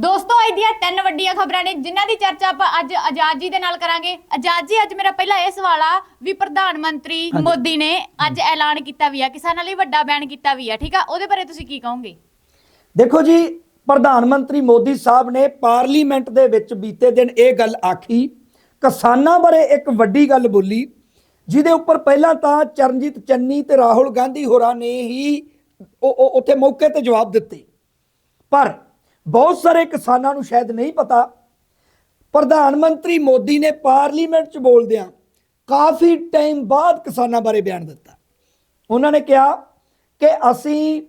ਦੋਸਤੋ ਅੱਜ ਦੀਆਂ ਤਿੰਨ ਵੱਡੀਆਂ ਖਬਰਾਂ ਨੇ ਜਿਨ੍ਹਾਂ ਦੀ ਚਰਚਾ ਆਪਾਂ ਅੱਜ ਆਜ਼ਾਦ ਜੀ ਦੇ ਨਾਲ ਕਰਾਂਗੇ। ਆਜ਼ਾਦ ਜੀ ਅੱਜ ਮੇਰਾ ਪਹਿਲਾ ਇਹ ਸਵਾਲ ਆ ਵੀ ਪ੍ਰਧਾਨ ਮੰਤਰੀ। ਮੋਦੀ ਨੇ ਅੱਜ ਐਲਾਨ ਕੀਤਾ ਵੀ ਆ ਕਿਸਾਨਾਂ ਲਈ ਵੱਡਾ ਬੈਨ ਕੀਤਾ ਵੀ ਆ ਠੀਕ ਆ? ਉਹਦੇ ਬਾਰੇ ਤੁਸੀਂ ਕੀ ਕਹੋਗੇ? ਦੇਖੋ ਜੀ ਪ੍ਰਧਾਨ ਮੰਤਰੀ ਮੋਦੀ ਸਾਹਿਬ ਨੇ ਪਾਰਲੀਮੈਂਟ ਦੇ ਵਿੱਚ ਬੀਤੇ ਦਿਨ ਇਹ ਗੱਲ ਆਖੀ। ਕਿਸਾਨਾਂ ਬਾਰੇ ਇੱਕ ਵੱਡੀ ਗੱਲ ਬੋਲੀ ਜਿਹਦੇ ਉੱਪਰ ਪਹਿਲਾਂ ਤਾਂ ਚਰਨਜੀਤ ਚੰਨੀ ਤੇ ਰਾਹੁਲ ਗਾਂਧੀ ਹੋਰਾਂ ਨੇ ਹੀ ਉੱਥੇ ਮੌਕੇ ਤੇ ਜਵਾਬ ਦਿੱਤੇ। ਪਰ ਬਹੁਤ ਸਾਰੇ ਕਿਸਾਨਾਂ ਨੂੰ ਸ਼ਾਇਦ ਨਹੀਂ ਪਤਾ, ਪ੍ਰਧਾਨ ਮੰਤਰੀ ਮੋਦੀ ਨੇ ਪਾਰਲੀਮੈਂਟ 'ਚ ਬੋਲਦਿਆਂ ਕਾਫੀ ਟਾਈਮ ਬਾਅਦ ਕਿਸਾਨਾਂ ਬਾਰੇ ਬਿਆਨ ਦਿੱਤਾ। ਉਹਨਾਂ ਨੇ ਕਿਹਾ ਕਿ ਅਸੀਂ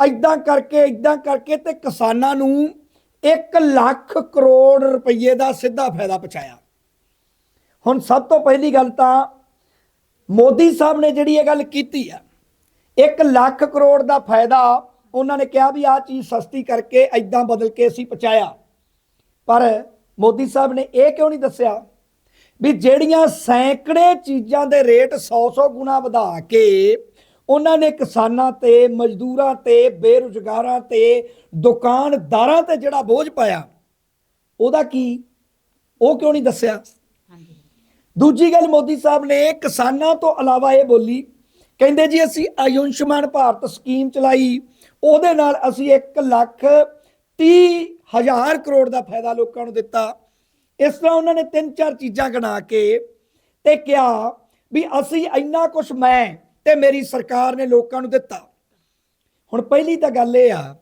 ਐਦਾਂ ਕਰਕੇ ਐਦਾਂ ਕਰਕੇ ਤੇ ਕਿਸਾਨਾਂ ਨੂੰ 1 ਲੱਖ ਕਰੋੜ ਰੁਪਏ ਦਾ ਸਿੱਧਾ ਫਾਇਦਾ ਪਹੁੰਚਾਇਆ। ਹੁਣ ਸਭ ਤੋਂ ਪਹਿਲੀ ਗੱਲ ਤਾਂ ਮੋਦੀ ਸਾਹਿਬ ਨੇ ਜਿਹੜੀ ਇਹ ਗੱਲ ਕੀਤੀ ਆ 1 ਲੱਖ ਕਰੋੜ ਦਾ ਫਾਇਦਾ ਉਹਨਾਂ ਨੇ ਕਿਹਾ ਵੀ ਆ ਚੀਜ਼ ਸਸਤੀ ਕਰਕੇ ਐਦਾਂ ਬਦਲ ਕੇ ਅਸੀਂ ਪਹੁੰਚਾਇਆ। ਪਰ ਮੋਦੀ ਸਾਹਿਬ ਨੇ ਇਹ ਕਿਉਂ ਨਹੀਂ ਦੱਸਿਆ ਵੀ ਜਿਹੜੀਆਂ ਸੈਂਕੜੇ ਚੀਜ਼ਾਂ ਦੇ ਰੇਟ 100-100 ਗੁਣਾ ਵਧਾ ਕੇ ਉਹਨਾਂ ਨੇ ਕਿਸਾਨਾਂ ਤੇ ਮਜ਼ਦੂਰਾਂ ਤੇ ਬੇਰੁਜ਼ਗਾਰਾਂ ਤੇ ਦੁਕਾਨਦਾਰਾਂ ਤੇ ਜਿਹੜਾ ਬੋਝ ਪਾਇਆ ਉਹਦਾ ਕੀ? ਉਹ ਕਿਉਂ ਨਹੀਂ ਦੱਸਿਆ? ਦੂਜੀ ਗੱਲ ਮੋਦੀ ਸਾਹਿਬ ਨੇ ਕਿਸਾਨਾਂ ਤੋਂ ਇਲਾਵਾ ਇਹ ਬੋਲੀ ਕਹਿੰਦੇ ਜੀ ਅਸੀਂ ਆਯੁਸ਼ਮਾਨ ਭਾਰਤ ਸਕੀਮ ਚਲਾਈ ਉਹਦੇ ਨਾਲ ਅਸੀਂ 1 ਲੱਖ 30 ਹਜ਼ਾਰ ਕਰੋੜ ਦਾ ਫਾਇਦਾ ਲੋਕਾਂ ਨੂੰ ਦਿੱਤਾ। ਇਸ ਤਰ੍ਹਾਂ ਉਹਨਾਂ ਨੇ ਤਿੰਨ ਚਾਰ ਚੀਜ਼ਾਂ ਗਿਣਾ ਕੇ ਤੇ ਕਿਹਾ ਵੀ ਅਸੀਂ ਇੰਨਾ ਕੁਝ ਮੈਂ ਤੇ ਮੇਰੀ ਸਰਕਾਰ ਨੇ ਲੋਕਾਂ ਨੂੰ ਦਿੱਤਾ। ਹੁਣ ਪਹਿਲੀ ਤਾਂ ਗੱਲ ਇਹ ਆ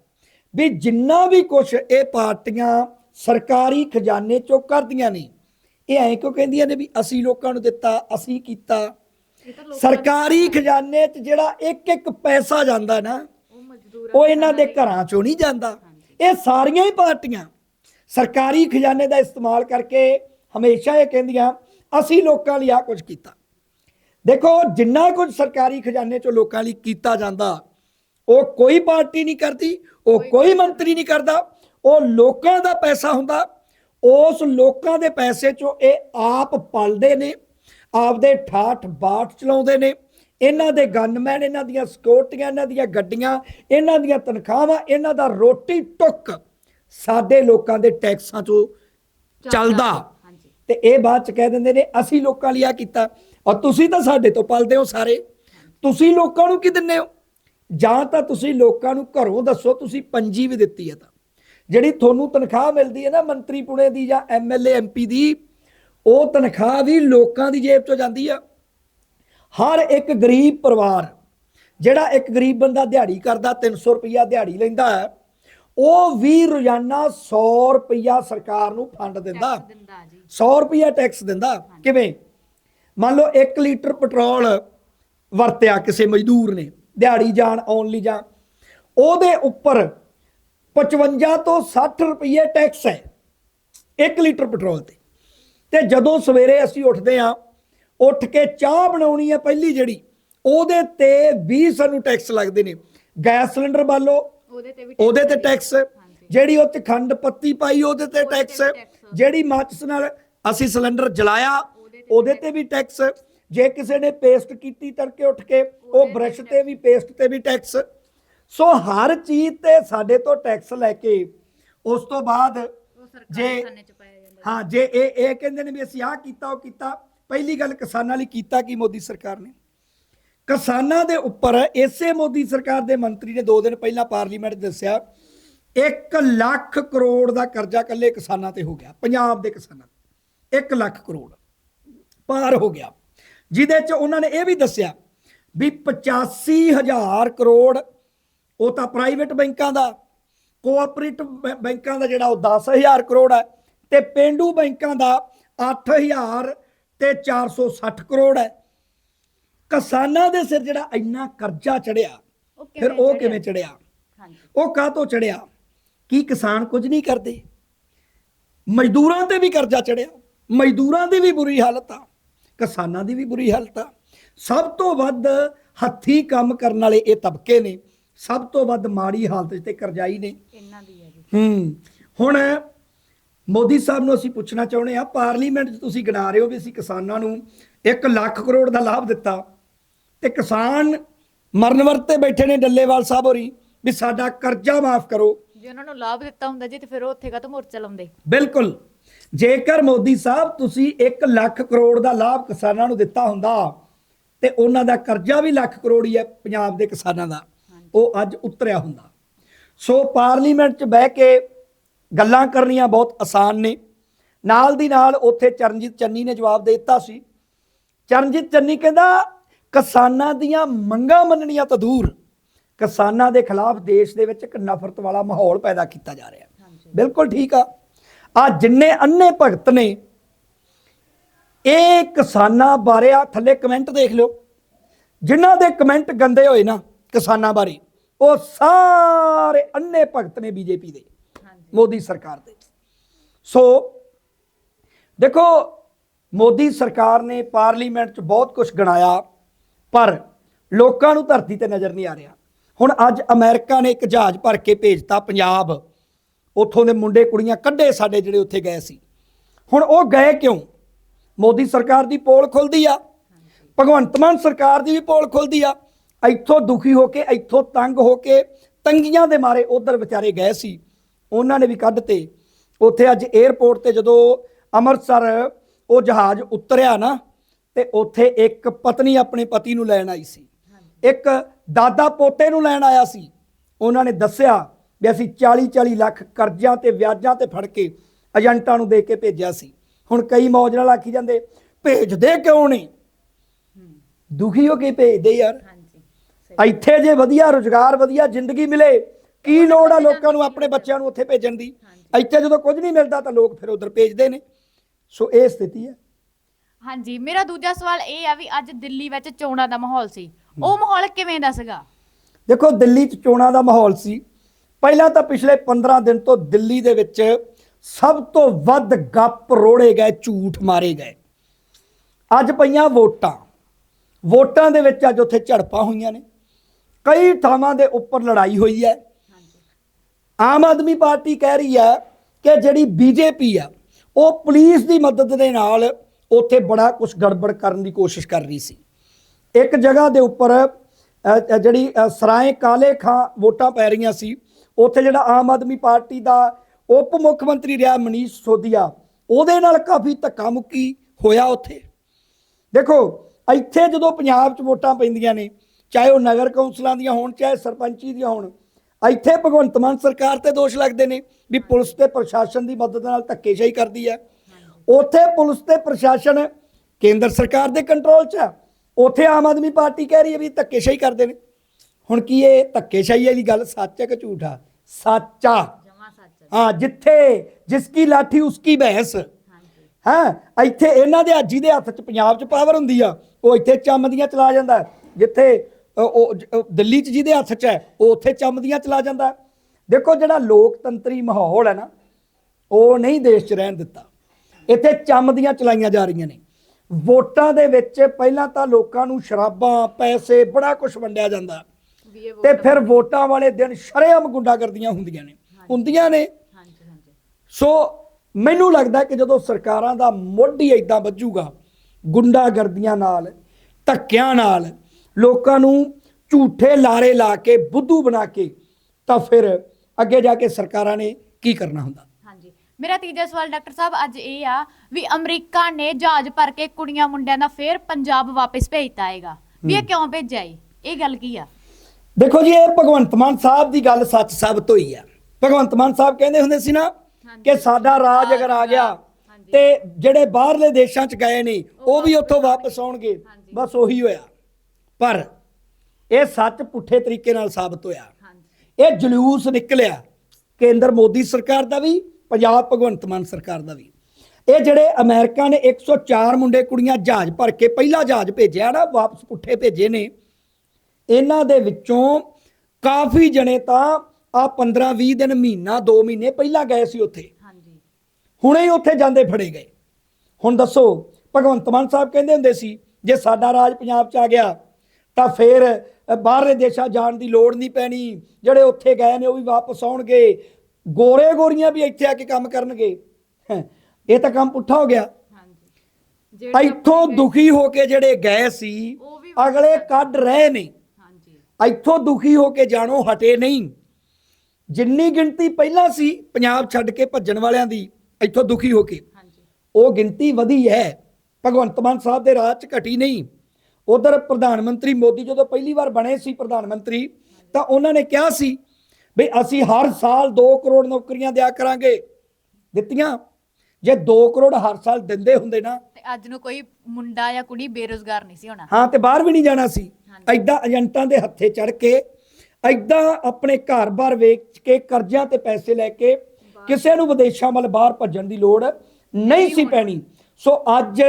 ਵੀ ਜਿੰਨਾ ਵੀ ਕੁਝ ਇਹ ਪਾਰਟੀਆਂ ਸਰਕਾਰੀ ਖਜ਼ਾਨੇ ਚੋਂ ਕਰਦੀਆਂ ਨੇ ਇਹ ਐਂ ਕਿਉਂ ਕਹਿੰਦੀਆਂ ਨੇ ਵੀ ਅਸੀਂ ਲੋਕਾਂ ਨੂੰ ਦਿੱਤਾ ਅਸੀਂ ਕੀਤਾ। ਸਰਕਾਰੀ ਖਜ਼ਾਨੇ 'ਚ ਜਿਹੜਾ ਇੱਕ ਇੱਕ ਪੈਸਾ ਜਾਂਦਾ ਨਾ ਉਹ ਇਹਨਾਂ ਦੇ ਘਰਾਂ 'ਚੋਂ ਨਹੀਂ ਜਾਂਦਾ। ਇਹ ਸਾਰੀਆਂ ਹੀ ਪਾਰਟੀਆਂ। ਸਰਕਾਰੀ ਖਜ਼ਾਨੇ ਦਾ ਇਸਤੇਮਾਲ ਕਰਕੇ ਹਮੇਸ਼ਾ ਇਹ ਕਹਿੰਦੀਆਂ ਅਸੀਂ ਲੋਕਾਂ ਲਈ ਆ ਕੁਝ ਕੀਤਾ। ਦੇਖੋ ਜਿੰਨਾ ਕੁਝ ਸਰਕਾਰੀ ਖਜ਼ਾਨੇ 'ਚੋਂ ਲੋਕਾਂ ਲਈ ਕੀਤਾ ਜਾਂਦਾ ਉਹ ਕੋਈ ਪਾਰਟੀ ਨਹੀਂ ਕਰਦੀ ਉਹ ਕੋਈ ਮੰਤਰੀ ਨਹੀਂ ਕਰਦਾ। ਉਹ ਲੋਕਾਂ ਦਾ ਪੈਸਾ ਹੁੰਦਾ। ਉਸ ਲੋਕਾਂ ਦੇ ਪੈਸੇ 'ਚੋਂ ਇਹ ਆਪ ਪਲਦੇ ਨੇ ਆਪਦੇ ਠਾਠ ਬਾਠ ਚਲਾਉਂਦੇ ਨੇ। ਇਹਨਾਂ ਦੇ ਗਨਮੈਨ ਇਹਨਾਂ ਦੀਆਂ ਸਿਕਿਉਰਟੀਆਂ ਇਹਨਾਂ ਦੀਆਂ ਗੱਡੀਆਂ ਇਹਨਾਂ ਦੀਆਂ ਤਨਖਾਹਾਂ ਇਹਨਾਂ ਦਾ ਰੋਟੀ ਟੁੱਕ ਸਾਡੇ ਲੋਕਾਂ ਦੇ ਟੈਕਸਾਂ 'ਚੋਂ ਚੱਲਦਾ। ਤੇ ਇਹ ਬਾਅਦ ਚ ਕਹਿ ਦਿੰਦੇ ਨੇ ਅਸੀਂ ਲੋਕਾਂ ਲਈ ਆ ਕੀਤਾ। ਔਰ ਤੁਸੀਂ ਤਾਂ ਸਾਡੇ ਤੋਂ ਪਲਦੇ ਹੋ ਸਾਰੇ। ਤੁਸੀਂ ਲੋਕਾਂ ਨੂੰ ਕੀ ਦਿੰਦੇ ਹੋ? ਜਾਂ ਤਾਂ ਤੁਸੀਂ ਲੋਕਾਂ ਨੂੰ ਘਰੋਂ ਦੱਸੋ ਤੁਸੀਂ ਪੰਜੀ ਵੀ ਦਿੱਤੀ ਹੈ ਤਾਂ। ਜਿਹੜੀ ਤੁਹਾਨੂੰ ਤਨਖਾਹ ਮਿਲਦੀ ਹੈ ਨਾ ਮੰਤਰੀ ਪੁਣੇ ਦੀ ਜਾਂ ਐਮਐਲਏ ਐਮਪੀ ਦੀ ਉਹ ਤਨਖਾਹ ਵੀ ਲੋਕਾਂ ਦੀ ਜੇਬ ਚੋਂ ਜਾਂਦੀ ਆ। ਹਰ ਇੱਕ ਗਰੀਬ ਪਰਿਵਾਰ ਜਿਹੜਾ ਇੱਕ ਗਰੀਬ ਬੰਦਾ ਦਿਹਾੜੀ ਕਰਦਾ 300 ਰੁਪਈਆ ਦਿਹਾੜੀ ਲੈਂਦਾ ਹੈ ਉਹ ਵੀ ਰੋਜ਼ਾਨਾ 100 ਰੁਪਈਆ ਸਰਕਾਰ ਨੂੰ ਫੰਡ ਦਿੰਦਾ। 100 ਰੁਪਈਆ ਟੈਕਸ ਦਿੰਦਾ। ਕਿਵੇਂ? ਮੰਨ ਲਓ 1 ਲੀਟਰ ਪੈਟਰੋਲ ਵਰਤਿਆ ਕਿਸੇ ਮਜ਼ਦੂਰ ਨੇ ਦਿਹਾੜੀ ਜਾਣ ਆਉਣ ਲਈ ਜਾਂ ਉਹਦੇ ਉੱਪਰ 55 ਤੋਂ 60 ਰੁਪਏ ਟੈਕਸ ਹੈ 1 ਲੀਟਰ ਪੈਟਰੋਲ ਤੇ। ਤੇ ਜਦੋਂ ਸਵੇਰੇ ਅਸੀਂ ਉੱਠਦੇ ਆ ਉੱਠ ਕੇ ਚਾਹ ਬਣਾਉਣੀ ਹੈ ਪਹਿਲੀ ਜਿਹੜੀ ਉਹਦੇ ਤੇ ਵੀ ਸਾਨੂੰ ਟੈਕਸ ਲੱਗਦੇ ਨੇ। ਗੈਸ ਸਿਲੰਡਰ ਬਾਲੋ ਉਹਦੇ ਤੇ ਵੀ ਉਹਦੇ ਤੇ ਟੈਕਸ ਜਿਹੜੀ ਉਹ 'ਚ ਖੰਡ ਪੱਤੀ ਪਾਈ ਉਹਦੇ ਤੇ ਟੈਕਸ ਜਿਹੜੀ ਮਾਚਿਸ ਨਾਲ ਅਸੀਂ ਸਿਲੰਡਰ ਜਲਾਇਆ ਉਹਦੇ ਤੇ ਵੀ ਟੈਕਸ ਜੇ ਕਿਸੇ ਨੇ ਪੇਸਟ ਕੀਤੀ ਤੜਕੇ ਉੱਠ ਕੇ ਉਹ ਬ੍ਰਸ਼ ਤੇ ਵੀ ਪੇਸਟ ਤੇ ਵੀ ਟੈਕਸ ਸੋ ਹਰ ਚੀਜ਼ ਤੇ ਸਾਡੇ ਤੋਂ ਟੈਕਸ ਲੈ ਕੇ ਉਸ ਤੋਂ ਬਾਅਦ ਜੇ ਹਾਂ ਜੇ ਇਹ ਇਹ ਕਹਿੰਦੇ ਨੇ ਵੀ ਅਸੀਂ ਆਹ ਕੀਤਾ ਉਹ ਕੀਤਾ ਪਹਿਲੀ ਗੱਲ ਕਿਸਾਨਾਂ ਲਈ ਕੀਤਾ ਕੀ ਮੋਦੀ ਸਰਕਾਰ ਨੇ? ਕਿਸਾਨਾਂ ਦੇ ਉੱਪਰ ਇਸੇ ਮੋਦੀ ਸਰਕਾਰ ਦੇ ਮੰਤਰੀ ਨੇ 2 ਦਿਨ ਪਹਿਲਾਂ ਪਾਰਲੀਮੈਂਟ ਦੱਸਿਆ 1 ਲੱਖ ਕਰੋੜ ਦਾ ਕਰਜ਼ਾ ਕੱਲੇ ਕਿਸਾਨਾਂ ਤੇ ਹੋ ਗਿਆ, ਪੰਜਾਬ ਦੇ ਕਿਸਾਨਾਂ ਤੇ। 1 ਲੱਖ ਕਰੋੜ, ਪਾਰ ਹੋ ਗਿਆ। ਜਿਹਦੇ 'ਚ ਉਹਨਾਂ ਨੇ ਇਹ ਵੀ ਦੱਸਿਆ ਵੀ 85000 ਕਰੋੜ ਉਹ ਤਾਂ ਪ੍ਰਾਈਵੇਟ ਬੈਂਕਾਂ ਦਾ ਕੋਆਪਰੇਟਿਵ ਬੈ- ਬੈਂਕਾਂ ਦਾ ਜਿਹੜਾ ਉਹ 10000 ਕਰੋੜ ਹੈ ਤੇ ਪਿੰਡੂ ਬੈਂਕਾਂ ਦਾ 8000 ਤੇ 460 ਕਰੋੜ ਹੈ। ਕਿਸਾਨਾਂ ਦੇ ਸਿਰ ਜਿਹੜਾ ਇੰਨਾ ਕਰਜ਼ਾ ਚੜਿਆ ਫਿਰ ਉਹ ਕਿਵੇਂ ਚੜਿਆ? ਉਹ ਕਾਹਤੋਂ ਚੜਿਆ? ਕੀ ਕਿਸਾਨ ਕੁਝ ਨਹੀਂ ਕਰਦੇ? ਮਜ਼ਦੂਰਾਂ ਤੇ ਵੀ ਕਰਜ਼ਾ ਚੜਿਆ। ਮਜ਼ਦੂਰਾਂ ਦੀ ਵੀ ਬੁਰੀ ਹਾਲਤ ਆ। ਕਿਸਾਨਾਂ ਦੀ ਵੀ ਬੁਰੀ ਹਾਲਤ ਆ। ਸਭ ਤੋਂ ਵੱਧ ਹੱਥੀ ਕੰਮ ਕਰਨ ਵਾਲੇ ਇਹ ਤਬਕੇ ਨੇ। ਸਭ ਤੋਂ ਵੱਧ ਮਾੜੀ ਹਾਲਤ ਤੇ ਕਰਜ਼ਾਈ ਨੇ। ਇਹਨਾਂ ਦੀ ਹੈ ਜੀ। ਹੂੰ। ਹੁਣ ਮੋਦੀ ਸਾਹਿਬ ਨੂੰ ਅਸੀਂ ਪੁੱਛਣਾ ਚਾਹੁੰਦੇ ਆ ਪਾਰਲੀਮੈਂਟ 'ਚ ਤੁਸੀਂ ਗਿਣਾ ਰਹੇ ਹੋ ਵੀ ਅਸੀਂ ਕਿਸਾਨਾਂ ਨੂੰ 1 ਲੱਖ ਕਰੋੜ ਦਾ ਲਾਭ ਦਿੱਤਾ ਤੇ ਕਿਸਾਨ ਮਰਨ ਵਰਤੇ ਬੈਠੇ ਨੇ ਡੱਲੇਵਾਲ ਸਾਹਿਬ ਹੋਰੀ ਵੀ ਸਾਡਾ ਕਰਜ਼ਾ ਮਾਫ ਕਰੋ। ਜੇ ਉਹਨਾਂ ਨੂੰ ਲਾਭ ਦਿੱਤਾ ਹੁੰਦਾ ਜੀ ਤੇ ਫਿਰ ਉਹ ਉੱਥੇ ਕਾ ਮੋਰਚਾ ਲਾਉਂਦੇ? ਬਿਲਕੁਲ। ਜੇਕਰ ਮੋਦੀ ਸਾਹਿਬ ਤੁਸੀਂ 1 ਲੱਖ ਕਰੋੜ ਦਾ ਲਾਭ ਕਿਸਾਨਾਂ ਨੂੰ ਦਿੱਤਾ ਹੁੰਦਾ ਤੇ ਉਹਨਾਂ ਦਾ ਕਰਜ਼ਾ ਵੀ ਲੱਖ ਕਰੋੜ ਹੀ ਹੈ ਪੰਜਾਬ ਦੇ ਕਿਸਾਨਾਂ ਦਾ ਉਹ ਅੱਜ ਉਤਰਿਆ ਹੁੰਦਾ। ਸੋ ਪਾਰਲੀਮੈਂਟ 'ਚ ਬਹਿ ਕੇ ਗੱਲਾਂ ਕਰਨੀਆਂ ਬਹੁਤ ਆਸਾਨ ਨੇ। ਨਾਲ ਦੀ ਨਾਲ ਉੱਥੇ ਚਰਨਜੀਤ ਚੰਨੀ ਨੇ ਜਵਾਬ ਦੇ ਦਿੱਤਾ ਸੀ। ਚਰਨਜੀਤ ਚੰਨੀ ਕਹਿੰਦਾ ਕਿਸਾਨਾਂ ਦੀਆਂ ਮੰਗਾਂ ਮੰਨਣੀਆਂ ਤਾਂ ਦੂਰ। ਕਿਸਾਨਾਂ ਦੇ ਖਿਲਾਫ ਦੇਸ਼ ਦੇ ਵਿੱਚ ਇੱਕ ਨਫ਼ਰਤ ਵਾਲਾ ਮਾਹੌਲ ਪੈਦਾ ਕੀਤਾ ਜਾ ਰਿਹਾ। ਬਿਲਕੁਲ ਠੀਕ ਆ। ਆ ਜਿੰਨੇ ਅੰਨੇ ਭਗਤ ਨੇ ਇਹ ਕਿਸਾਨਾਂ ਬਾਰੇ ਆ ਥੱਲੇ ਕਮੈਂਟ ਦੇਖ ਲਿਓ। ਜਿਨ੍ਹਾਂ ਦੇ ਕਮੈਂਟ ਗੰਦੇ ਹੋਏ ਨਾ ਕਿਸਾਨਾਂ ਬਾਰੇ ਉਹ ਸਾਰੇ ਅੰਨੇ ਭਗਤ ਨੇ ਬੀਜੇਪੀ ਦੇ। ਮੋਦੀ ਸਰਕਾਰ ਦੇ। ਸੋ, ਦੇਖੋ, ਮੋਦੀ ਸਰਕਾਰ ਨੇ ਪਾਰਲੀਮੈਂਟ 'ਚ ਬਹੁਤ ਕੁਝ ਗਣਾਇਆ, ਪਰ ਲੋਕਾਂ ਨੂੰ ਧਰਤੀ ਤੇ ਨਜ਼ਰ ਨਹੀਂ ਆ ਰਿਹਾ। ਹੁਣ ਅੱਜ ਅਮਰੀਕਾ ਨੇ ਇੱਕ ਜਹਾਜ਼ ਭਰ ਕੇ ਭੇਜਤਾ ਪੰਜਾਬ। ਉੱਥੋਂ ਦੇ ਮੁੰਡੇ ਕੁੜੀਆਂ ਕੱਢੇ ਸਾਡੇ ਜਿਹੜੇ ਉੱਥੇ ਗਏ ਸੀ। ਹੁਣ ਉਹ ਗਏ ਕਿਉਂ? ਮੋਦੀ ਸਰਕਾਰ ਦੀ ਪੋਲ ਖੁੱਲਦੀ ਆ। ਭਗਵੰਤ ਮਾਨ ਸਰਕਾਰ ਦੀ ਵੀ ਪੋਲ ਖੁੱਲਦੀ ਆ। ਇੱਥੋਂ ਦੁਖੀ ਹੋ ਕੇ, ਇੱਥੋਂ ਤੰਗ ਹੋ ਕੇ, ਤੰਗੀਆਂ ਦੇ ਮਾਰੇ ਉਧਰ ਵਿਚਾਰੇ ਗਏ ਸੀ। ਉਹਨਾਂ ਨੇ ਵੀ ਕੱਢਤੇ ਉੱਥੇ ਅੱਜ 에ਅਰਪੋਰਟ ਤੇ ਜਦੋਂ ਅੰਮ੍ਰਿਤਸਰ ਉਹ ਜਹਾਜ਼ ਉਤਰਿਆ ਨਾ ਤੇ ਉੱਥੇ ਇੱਕ ਪਤਨੀ ਆਪਣੇ ਪਤੀ ਨੂੰ ਲੈਣ ਆਈ ਸੀ। ਇੱਕ ਦਾਦਾ ਪੋਤੇ ਨੂੰ ਲੈਣ ਆਇਆ ਸੀ। ਉਹਨਾਂ ਨੇ ਦੱਸਿਆ ਵੀ ਅਸੀਂ 40 40 ਲੱਖ ਕਰਜ਼ਿਆਂ ਤੇ ਵਿਆਜਾਂ ਤੇ ਫੜ ਕੇ ਏਜੰਟਾਂ ਨੂੰ ਦੇ ਕੇ ਭੇਜਿਆ ਸੀ। ਹੁਣ ਕਈ ਮੌਜ ਨਾਲ ਆਖੀ ਜਾਂਦੇ ਭੇਜਦੇ ਕਿਉਂ ਨਹੀਂ? ਦੁਖੀ ਹੋ ਕੇ ਭੇਜਦੇ ਯਾਰ। ਇੱਥੇ ਜੇ ਵਧੀਆ ਰੁਜ਼ਗਾਰ ਵਧੀਆ ਜ਼ਿੰਦਗੀ ਮਿਲੇ ਕੀ ਲੋੜ ਆ ਲੋਕਾਂ ਨੂੰ ਆਪਣੇ ਬੱਚਿਆਂ ਨੂੰ ਉੱਥੇ ਭੇਜਣ ਦੀ? ਇੱਥੇ ਜਦੋਂ ਕੁਝ ਨਹੀਂ ਮਿਲਦਾ ਤਾਂ ਲੋਕ ਫਿਰ ਉਧਰ ਭੇਜਦੇ ਨੇ। ਸੋ ਇਹ ਸਥਿਤੀ ਹੈ। ਹਾਂਜੀ ਮੇਰਾ ਦੂਜਾ ਸਵਾਲ ਇਹ ਆ ਵੀ ਅੱਜ ਦਿੱਲੀ ਵਿੱਚ ਚੋਣਾਂ ਦਾ ਮਾਹੌਲ ਸੀ। ਉਹ ਮਾਹੌਲ ਕਿਵੇਂ ਦਾ ਸੀਗਾ? ਦੇਖੋ ਦਿੱਲੀ 'ਚ ਚੋਣਾਂ ਦਾ ਮਾਹੌਲ ਸੀ। ਪਹਿਲਾਂ ਤਾਂ ਪਿਛਲੇ 15 ਦਿਨ ਤੋਂ ਦਿੱਲੀ ਦੇ ਵਿੱਚ ਸਭ ਤੋਂ ਵੱਧ ਗੱਪ ਰੋੜੇ ਗਏ ਝੂਠ ਮਾਰੇ ਗਏ। ਅੱਜ ਪਈਆਂ ਵੋਟਾਂ। ਵੋਟਾਂ ਦੇ ਵਿੱਚ ਅੱਜ ਉੱਥੇ ਝੜਪਾਂ ਹੋਈਆਂ ਨੇ। ਕਈ ਥਾਵਾਂ ਦੇ ਉੱਪਰ ਲੜਾਈ ਹੋਈ ਹੈ। ਆਮ ਆਦਮੀ ਪਾਰਟੀ ਕਹਿ ਰਹੀ ਹੈ ਕਿ ਜਿਹੜੀ ਬੀਜੇਪੀ ਆ, ਉਹ ਪੁਲਿਸ ਦੀ ਮਦਦ ਦੇ ਨਾਲ ਉੱਥੇ ਬੜਾ ਕੁਝ ਗੜਬੜ ਕਰਨ ਦੀ ਕੋਸ਼ਿਸ਼ ਕਰ ਰਹੀ ਸੀ। ਇੱਕ ਜਗ੍ਹਾ ਦੇ ਉੱਪਰ ਜਿਹੜੀ ਸਰਾਏ ਕਾਲੇ ਖਾਂ ਵੋਟਾਂ ਪੈ ਰਹੀਆਂ ਸੀ, ਉੱਥੇ ਜਿਹੜਾ ਆਮ ਆਦਮੀ ਪਾਰਟੀ ਦਾ ਉਪ ਮੁੱਖ ਮੰਤਰੀ ਰਿਹਾ ਮਨੀਸ਼ ਸੋਦੀਆ ਉਹਦੇ ਨਾਲ ਕਾਫੀ ਧੱਕਾ ਮੁੱਕੀ ਹੋਇਆ ਉੱਥੇ। ਦੇਖੋ, ਇੱਥੇ ਜਦੋਂ ਪੰਜਾਬ 'ਚ ਵੋਟਾਂ ਪੈਂਦੀਆਂ ਨੇ, ਚਾਹੇ ਉਹ ਨਗਰ ਕੌਂਸਲਾਂ ਦੀਆਂ ਹੋਣ, ਚਾਹੇ ਸਰਪੰਚੀ ਦੀਆਂ ਹੋਣ ਇੱਥੇ ਭਗਵੰਤ ਮਾਨ ਸਰਕਾਰ ਤੇ ਦੋਸ਼ ਲੱਗਦੇ ਨੇ ਵੀ ਪੁਲਿਸ ਤੇ ਪ੍ਰਸ਼ਾਸਨ ਦੀ ਮਦਦ ਨਾਲ ਧੱਕੇਸ਼ਾਹੀ ਕਰਦੀ ਹੈ। ਉੱਥੇ ਪੁਲਿਸ ਤੇ ਪ੍ਰਸ਼ਾਸਨ ਕੇਂਦਰ ਸਰਕਾਰ ਦੇ ਕੰਟਰੋਲ 'ਚ ਆ। ਉੱਥੇ ਆਮ ਆਦਮੀ ਪਾਰਟੀ ਕਹਿ ਰਹੀ ਹੈ ਵੀ ਧੱਕੇਸ਼ਾਹੀ ਕਰਦੇ ਨੇ। ਹੁਣ ਕੀ ਇਹ ਧੱਕੇਸ਼ਾਹੀ ਵਾਲੀ ਗੱਲ ਸੱਚ ਹੈ ਕਿ ਝੂਠ ਆ? ਸੱਚ ਹਾਂ ਜਿੱਥੇ ਜਿਸ ਕੀ ਲਾਠੀ ਉਸ ਕੀ ਭੈਂਸ ਹਾਂ? ਇੱਥੇ ਇਹਨਾਂ ਦੇ ਆਜੀ ਦੇ ਹੱਥ 'ਚ ਪੰਜਾਬ 'ਚ ਪਾਵਰ ਹੁੰਦੀ ਆ। ਉਹ ਇੱਥੇ ਚੰਮਦੀਆਂ ਚਲਾ ਜਾਂਦਾ। ਹੈ। ਜਿੱਥੇ ਉਹ ਦਿੱਲੀ 'ਚ ਜਿਹਦੇ ਹੱਥ 'ਚ ਹੈ ਉਹ ਉੱਥੇ ਚੰਮਦੀਆਂ ਚਲਾ ਜਾਂਦਾ। ਦੇਖੋ ਜਿਹੜਾ ਲੋਕਤੰਤਰੀ ਮਾਹੌਲ ਹੈ ਨਾ ਉਹ ਨਹੀਂ ਦੇਸ਼ 'ਚ ਰਹਿਣ ਦਿੱਤਾ। ਇੱਥੇ ਚੰਮਦੀਆਂ ਚਲਾਈਆਂ ਜਾ ਰਹੀਆਂ ਨੇ। ਵੋਟਾਂ ਦੇ ਵਿੱਚ ਪਹਿਲਾਂ ਤਾਂ ਲੋਕਾਂ ਨੂੰ ਸ਼ਰਾਬਾਂ ਪੈਸੇ ਬੜਾ ਕੁਝ ਵੰਡਿਆ ਜਾਂਦਾ। ਤੇ ਫਿਰ ਵੋਟਾਂ ਵਾਲੇ ਦਿਨ ਸ਼ਰੇਆਮ ਗੁੰਡਾਗਰਦੀਆਂ ਹੁੰਦੀਆਂ ਨੇ। ਹੁੰਦੀਆਂ ਨੇ। ਸੋ ਮੈਨੂੰ ਲੱਗਦਾ ਕਿ ਜਦੋਂ ਸਰਕਾਰਾਂ ਦਾ ਮੁੱਢ ਹੀ ਇਦਾਂ ਵੱਜੂਗਾ ਗੁੰਡਾਗਰਦੀਆਂ ਨਾਲ ਧੱਕਿਆਂ ਨਾਲ ਲੋਕਾਂ ਨੂੰ ਝੂਠੇ ਲਾਰੇ ਲਾ ਕੇ ਬੁੱਧੂ ਬਣਾ ਕੇ ਤਾਂ ਫਿਰ ਅੱਗੇ ਜਾ ਕੇ ਸਰਕਾਰਾਂ ਨੇ ਕੀ ਕਰਨਾ ਹੁੰਦਾ? ਹਾਂਜੀ। ਮੇਰਾ ਤੀਜਾ ਸਵਾਲ ਡਾਕਟਰ ਸਾਹਿਬ ਅੱਜ ਇਹ ਆ ਵੀ ਅਮਰੀਕਾ ਨੇ ਜਹਾਜ਼ ਭਰ ਕੇ ਕੁੜੀਆਂ ਮੁੰਡਿਆਂ ਦਾ ਫੇਰ ਪੰਜਾਬ ਵਾਪਸ ਭੇਜਤਾ ਹੈਗਾ। ਵੀ ਇਹ ਕਿਉਂ ਭੇਜਿਆ ਏ ਇਹ ਗੱਲ ਕੀ ਆ? ਦੇਖੋ ਜੀ ਇਹ ਭਗਵੰਤ ਮਾਨ ਸਾਹਿਬ ਦੀ ਗੱਲ ਸੱਚ ਸਾਬਤ ਹੋਈ ਆ। ਭਗਵੰਤ ਮਾਨ ਸਾਹਿਬ ਕਹਿੰਦੇ ਹੁੰਦੇ ਸੀ ਨਾ ਕਿ ਸਾਡਾ ਰਾਜ ਅਗਰ ਆ ਗਿਆ ਤੇ ਜਿਹੜੇ ਬਾਹਰਲੇ ਦੇਸ਼ਾਂ 'ਚ ਗਏ ਨੇ ਉਹ ਵੀ ਉੱਥੋਂ ਵਾਪਸ ਆਉਣਗੇ। ਬਸ ਉਹੀ ਹੋਇਆ। ਪਰ ਇਹ ਸੱਚ ਪੁੱਠੇ ਤਰੀਕੇ ਨਾਲ ਸਾਬਤ ਹੋਇਆ। ਇਹ ਜਲੂਸ ਨਿਕਲਿਆ ਕੇਂਦਰ ਮੋਦੀ ਸਰਕਾਰ ਦਾ ਵੀ ਪੰਜਾਬ ਭਗਵੰਤ ਮਾਨ ਸਰਕਾਰ ਦਾ ਵੀ। ਇਹ ਜਿਹੜੇ ਅਮਰੀਕਾ ਨੇ 104 ਮੁੰਡੇ ਕੁੜੀਆਂ ਜਹਾਜ਼ ਭਰ ਕੇ ਪਹਿਲਾ ਜਹਾਜ਼ ਭੇਜਿਆ ਨਾ ਵਾਪਸ ਪੁੱਠੇ ਭੇਜੇ ਨੇ ਇਹਨਾਂ ਦੇ ਵਿੱਚੋਂ ਕਾਫੀ ਜਣੇ ਤਾਂ ਆ 15 20 ਦਿਨ ਮਹੀਨਾ 2 ਮਹੀਨੇ ਪਹਿਲਾਂ ਗਏ ਸੀ ਉੱਥੇ। ਹਾਂਜੀ। ਹੁਣੇ ਹੀ ਉੱਥੇ ਜਾਂਦੇ ਫੜੇ ਗਏ। ਹੁਣ ਦੱਸੋ ਭਗਵੰਤ ਮਾਨ ਸਾਹਿਬ ਕਹਿੰਦੇ ਹੁੰਦੇ ਸੀ ਜੇ ਸਾਡਾ ਰਾਜ ਪੰਜਾਬ 'ਚ ਆ ਗਿਆ ਤਾਂ ਫਿਰ ਬਾਹਰਲੇ ਦੇਸ਼ਾਂ ਜਾਣ ਦੀ ਲੋੜ ਨਹੀਂ ਪੈਣੀ। ਜਿਹੜੇ ਉੱਥੇ ਗਏ ਨੇ ਉਹ ਵੀ ਵਾਪਸ ਆਉਣਗੇ। ਗੋਰੇ ਗੋਰੀਆਂ ਵੀ ਇੱਥੇ ਆ ਕੇ ਕੰਮ ਕਰਨਗੇ। ਇਹ ਤਾਂ ਕੰਮ ਪੁੱਠਾ ਹੋ ਗਿਆ। ਇੱਥੋਂ ਦੁਖੀ ਹੋ ਕੇ ਜਿਹੜੇ ਗਏ ਸੀ ਅਗਲੇ ਕੱਢ ਰਹੇ ਨੇ। ਹਾਂਜੀ। ਇੱਥੋਂ ਦੁਖੀ ਹੋ ਕੇ ਜਾਣੋ ਹਟੇ ਨਹੀਂ। ਜਿੰਨੀ ਗਿਣਤੀ ਪਹਿਲਾਂ ਸੀ ਪੰਜਾਬ ਛੱਡ ਕੇ ਭੱਜਣ ਵਾਲਿਆਂ ਦੀ ਇੱਥੋਂ ਦੁਖੀ ਹੋ ਕੇ। ਹਾਂਜੀ। ਉਹ ਗਿਣਤੀ ਵਧੀ ਹੈ। ਭਗਵੰਤ ਮਾਨ ਸਾਹਿਬ ਦੇ ਰਾਜ 'ਚ ਘਟੀ ਨਹੀਂ। ਉਧਰ ਪ੍ਰਧਾਨ ਮੰਤਰੀ ਮੋਦੀ ਜਦੋਂ ਪਹਿਲੀ ਵਾਰ ਬਣੇ ਸੀ ਪ੍ਰਧਾਨ ਮੰਤਰੀ ਤਾਂ ਉਹਨਾਂ ਨੇ ਕਿਹਾ ਸੀ ਵੀ ਅਸੀਂ ਹਰ ਸਾਲ 2 ਕਰੋੜ ਨੌਕਰੀਆਂ ਦਿਆ ਕਰਾਂਗੇ। ਦਿੱਤੀਆਂ। ਜੇ 2 ਕਰੋੜ ਹਰ ਸਾਲ ਦਿੰਦੇ ਹੁੰਦੇ ਨਾ। ਤੇ ਅੱਜ ਨੂੰ ਕੋਈ ਮੁੰਡਾ ਜਾਂ ਕੁੜੀ ਬੇਰੋਜ਼ਗਾਰ ਨਹੀਂ ਸੀ ਹੋਣਾ। ਹਾਂ ਤੇ ਬਾਹਰ ਵੀ ਨਹੀਂ ਜਾਣਾ ਸੀ। ਐਦਾਂ ਏਜੰਟਾਂ ਦੇ ਹੱਥੇ ਚੜ ਕੇ ਐਦਾਂ ਆਪਣੇ ਘਰ-ਬਾਰ ਵੇਚ ਕੇ ਕਰਜ਼ਿਆਂ ਤੇ ਪੈਸੇ ਲੈ ਕੇ ਕਿਸੇ ਨੂੰ ਵਿਦੇਸ਼ਾਂ ਵੱਲ ਬਾਹਰ ਭੱਜਣ ਦੀ ਲੋੜ ਨਹੀਂ ਸੀ ਪੈਣੀ। ਸੋ ਅੱਜ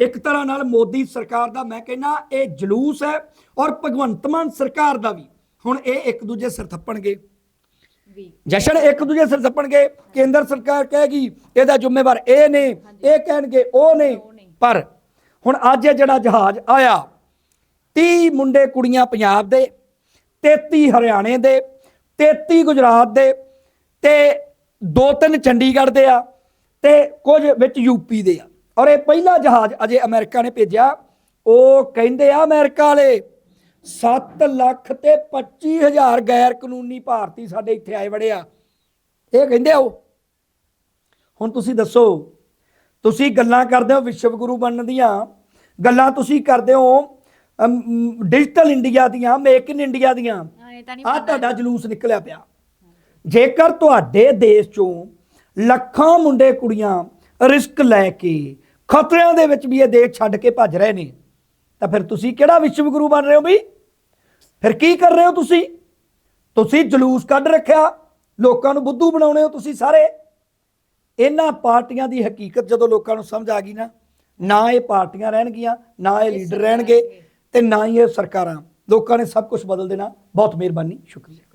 ਇੱਕ ਤਰ੍ਹਾਂ ਨਾਲ ਮੋਦੀ ਸਰਕਾਰ ਦਾ ਮੈਂ ਕਹਿੰਨਾ ਇਹ ਜਲੂਸ ਹੈ ਔਰ ਭਗਵੰਤ ਮਾਨ ਸਰਕਾਰ ਦਾ ਵੀ। ਹੁਣ ਇਹ ਇੱਕ ਦੂਜੇ ਸਿਰ ਥੱਪਣਗੇ। ਜਸ਼ਨ ਇੱਕ ਦੂਜੇ ਸਿਰ ਥੱਪਣਗੇ ਕੇਂਦਰ ਸਰਕਾਰ ਕਹੇਗੀ ਇਹਦਾ ਜ਼ਿੰਮੇਵਾਰ ਇਹ ਨੇ ਇਹ ਕਹਿਣਗੇ ਉਹ ਨੇ। ਪਰ ਹੁਣ ਅੱਜ ਇਹ ਜਿਹੜਾ ਜਹਾਜ਼ ਆਇਆ 30 ਮੁੰਡੇ ਕੁੜੀਆਂ ਪੰਜਾਬ ਦੇ 33 ਹਰਿਆਣੇ ਦੇ 33 ਗੁਜਰਾਤ ਦੇ ਤੇ ਦੋ ਤਿੰਨ ਚੰਡੀਗੜ੍ਹ ਦੇ ਆ ਤੇ ਕੁਝ ਵਿੱਚ ਯੂਪੀ ਦੇ ਆ। ਔਰ ਇਹ ਪਹਿਲਾ ਜਹਾਜ਼ ਅਜੇ ਅਮਰੀਕਾ ਨੇ ਭੇਜਿਆ। ਉਹ ਕਹਿੰਦੇ ਆ ਅਮਰੀਕਾ ਵਾਲੇ 7 ਲੱਖ ਤੇ 25 ਹਜ਼ਾਰ ਗੈਰ ਕਾਨੂੰਨੀ ਭਾਰਤੀ ਸਾਡੇ ਇੱਥੇ ਆਏ ਵੜੇ ਆ। ਇਹ ਕਹਿੰਦੇ ਆ ਉਹ। ਹੁਣ ਤੁਸੀਂ ਦੱਸੋ ਤੁਸੀਂ ਗੱਲਾਂ ਕਰਦੇ ਹੋ ਵਿਸ਼ਵ ਗੁਰੂ ਬਣਨ ਦੀਆਂ ਗੱਲਾਂ ਤੁਸੀਂ ਕਰਦੇ ਹੋ ਡਿਜੀਟਲ ਇੰਡੀਆ ਦੀਆਂ ਮੇਕ ਇਨ ਇੰਡੀਆ ਦੀਆਂ। ਆ ਤੁਹਾਡਾ ਜਲੂਸ ਨਿਕਲਿਆ ਪਿਆ। ਜੇਕਰ ਤੁਹਾਡੇ ਦੇਸ਼ ਚੋਂ ਲੱਖਾਂ ਮੁੰਡੇ ਕੁੜੀਆਂ ਰਿਸਕ ਲੈ ਕੇ ਖਤਰਿਆਂ ਦੇ ਵਿੱਚ ਵੀ ਇਹ ਦੇਸ਼ ਛੱਡ ਕੇ ਭੱਜ ਰਹੇ ਨੇ। ਤਾਂ ਫਿਰ ਤੁਸੀਂ ਕਿਹੜਾ ਵਿਸ਼ਵ ਗੁਰੂ ਬਣ ਰਹੇ ਹੋ ਵੀ? ਫਿਰ ਕੀ ਕਰ ਰਹੇ ਹੋ ਤੁਸੀਂ? ਤੁਸੀਂ ਜਲੂਸ ਕੱਢ ਰੱਖਿਆ ਲੋਕਾਂ ਨੂੰ ਬੁੱਧੂ ਬਣਾਉਣੇ ਹੋ ਤੁਸੀਂ ਸਾਰੇ। ਇਹਨਾਂ ਪਾਰਟੀਆਂ ਦੀ ਹਕੀਕਤ ਜਦੋਂ ਲੋਕਾਂ ਨੂੰ ਸਮਝ ਆ ਗਈ ਨਾ ਨਾ ਇਹ ਪਾਰਟੀਆਂ ਰਹਿਣਗੀਆਂ ਨਾ ਇਹ ਲੀਡਰ ਰਹਿਣਗੇ ਤੇ ਨਾ ਹੀ ਇਹ ਸਰਕਾਰਾਂ। ਲੋਕਾਂ ਨੇ ਸਭ ਕੁਝ ਬਦਲ ਦੇਣਾ। ਬਹੁਤ ਮਿਹਰਬਾਨੀ ਸ਼ੁਕਰੀਆ।